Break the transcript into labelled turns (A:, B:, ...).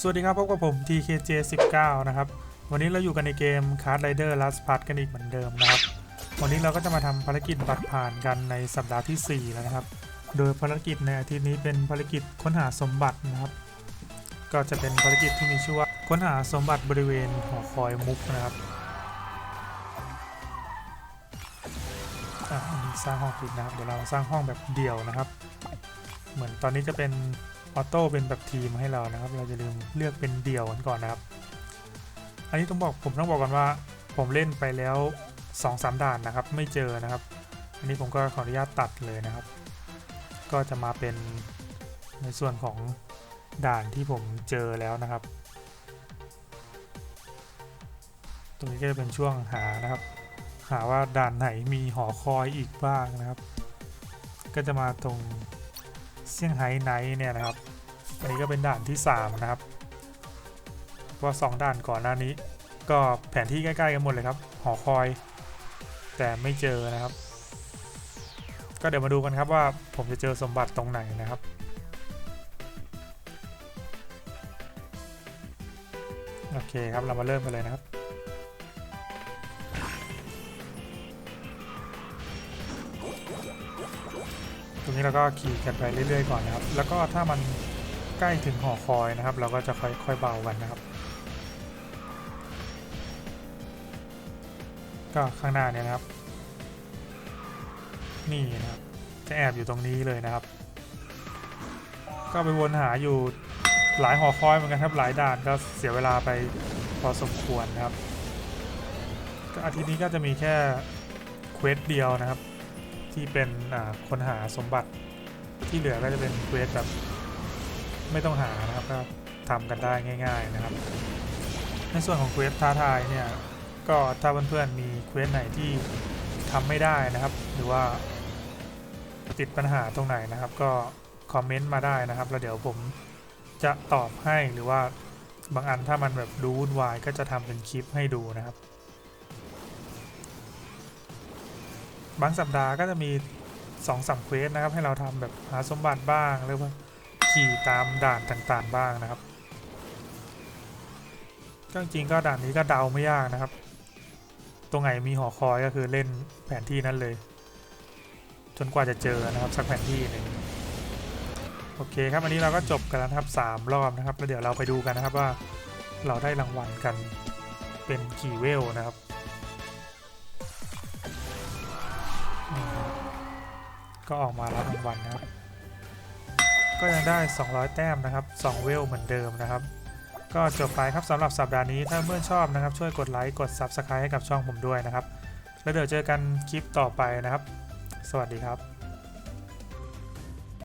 A: สวัสดีครับพบกับผม TKJ19 นะครับ วันนี้เราอยู่กันในเกม Card Rider Last Part กันอีกเหมือนเดิมนะครับ วันนี้เราก็จะมาทำภารกิจบัตรผ่านกันในสัปดาห์ที่ 4 แล้วนะครับ โดยภารกิจในอาทิตย์นี้เป็นภารกิจค้นหาสมบัตินะครับ ก็จะเป็นภารกิจที่มีชื่อว่าค้นหาสมบัติบริเวณหอคอยมุกนะครับอะอันนี้สร้างห้องผิดนะครับ เดี๋ยวเราสร้างห้องแบบเดี่ยวนะครับ เหมือนตอนนี้จะเป็น ออโต้เป็นแบบทีมให้เรานะครับ เราจะลืมเลือกเป็นเดี่ยวกันก่อนนะครับ อันนี้ต้องบอกผมต้องบอกก่อนว่าผมเล่นไปแล้ว2อสด่านนะครับ ไม่เจอนะครับ อันนี้ผมก็ขออนุญาตตัดเลยนะครับ ก็จะมาเป็นในส่วนของด่านที่ผมเจอแล้วนะครับ ตรงนี้ก็จะเป็นช่วงหานะครับ หาว่าด่านไหนมีหอคอยอีกบ้างนะครับ ก็จะมาตรง เซี่ยงไฮ้ไนท์เนี่ยนะครับอันนี้ก็เป็นด่านที่ 3 นะครับเพราะสองด่านก่อนหน้านี้ ก็แผนที่ใกล้ๆกันหมดเลยครับ หอคอย แต่ไม่เจอนะครับ ก็เดี๋ยวมาดูกันครับว่าผมจะเจอสมบัติตรงไหนนะครับโอเคครับเรามาเริ่มกันเลยนะครับ ตรงนี้เราก็ขี่กันไปเรื่อยๆก่อนนะครับ แล้วก็ถ้ามันใกล้ถึงหอคอยนะครับ เราก็จะค่อยๆเบากันนะครับ ก็ข้างหน้าเนี่ยนะครับ นี่นะครับ จะแอบอยู่ตรงนี้เลยนะครับ ก็ไปวนหาอยู่หลายหอคอยเหมือนกันครับ หลายด่านก็เสียเวลาไปพอสมควรนะครับก็อาทิตย์นี้ก็จะมีแค่เควสเดียวนะครับ ที่เป็นคนหาสมบัติที่เหลือก็จะเป็นเควสแบบไม่ต้องหานะครับก็ทำกันได้ง่าย ๆนะครับ ในส่วนของเควสท้าทายเนี่ยก็ถ้าเพื่อนๆมีเควสไหนที่ทำไม่ได้นะครับ หรือว่าติดปัญหาตรงไหนนะครับ ก็คอมเมนต์มาได้นะครับ แล้วเดี๋ยวผมจะตอบให้หรือว่าบางอันถ้ามันแบบดูวุ่นวายก็จะทำเป็นคลิปให้ดูนะครับ บางสัปดาห์ก็จะมี2องสามเควสนะครับ ให้เราทำแบบหาสมบัติบ้างหรือว่าขี่ตามด่านต่างๆบ้างนะครับก็จริงๆก็ด่านนี้ก็เดาไม่ยากนะครับ ตรงไหนมีหอคอยก็คือเล่นแผนที่นั้นเลย จนกว่าจะเจอนะครับสักแผนที่หนึ่งโอเคครับอันนี้เราก็จบกันแล้วครับ 3 รอบนะครับ แล้วเดี๋ยวเราไปดูกันนะครับว่าเราได้รางวัลกันเป็นกี่เวลนะครับ ก็ออกมารับรางวัลนะครับ ก็ยังได้ 200 แต้มนะครับ 2 เวลเหมือนเดิมนะครับ ก็จบไปครับสำหรับสัปดาห์นี้ถ้าเพื่อนชอบนะครับ ช่วยกดไลค์กด Subscribe ให้กับช่องผมด้วยนะครับ แล้วเดี๋ยวเจอกันคลิปต่อไปนะครับ สวัสดีครับ